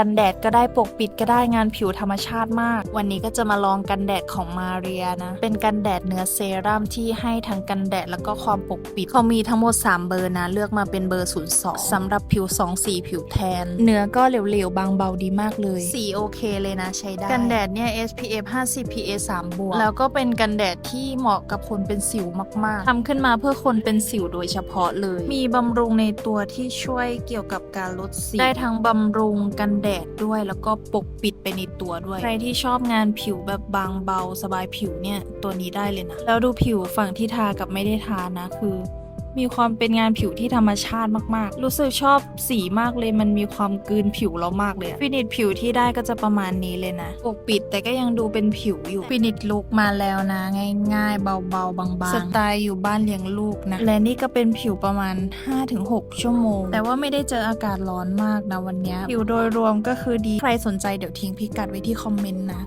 กันแดดก็ได้ปกปิดก็ได้งานผิวธรรมชาติมาก วันนี้ก็จะมาลองกันแดดของมาเรียนะ เป็นกันแดดเนื้อเซรั่มที่ให้ทั้งกันแดดแล้วก็ความปกปิด เขามีทั้งหมด 3 เบอร์นะ เลือกมาเป็นเบอร์ 02สำหรับผิว 2 สีผิวแทน เนื้อก็เหลวๆ บางเบาดีมากเลย สีโอเคเลยนะใช้ได้ กันแดดเนี่ย SPF 50 PA 3บวกแล้วก็เป็นกันแดดที่เหมาะกับคนเป็นสิวมากๆทำขึ้นมาเพื่อคนเป็นสิวโดยเฉพาะเลย มีบำรุงในตัวที่ช่วยเกี่ยวกับการลดสิวได้ทั้งบำรุงกันแดดด้วยแล้วก็ปกปิดไปในตัวด้วย ใครที่ชอบงานผิวแบบบางเบาสบายผิวเนี่ยตัวนี้ได้เลยนะ แล้วดูผิวฝั่งที่ทากับไม่ได้ทานะคือ มีความเป็นงานผิวที่ธรรมชาติมากๆ รู้สึกชอบสีมากเลยมันมีความกลืนผิวเรามากเลยฟินิชผิวที่ได้ก็จะประมาณนี้เลยนะปกปิดแต่ก็ยังดูเป็นผิวอยู่ฟินิชลุกมาแล้วนะ ง่ายๆ เบาๆ บางๆ สไตล์อยู่บ้านเลี้ยงลูกนะ และนี่ก็เป็นผิวประมาณ 5-6 ชั่วโมง แต่ว่าไม่ได้เจออากาศร้อนมากนะวันเนี้ยผิวโดยรวมก็คือดี ใครสนใจเดี๋ยวทิ้งพิกัดไว้ที่คอมเมนต์นะ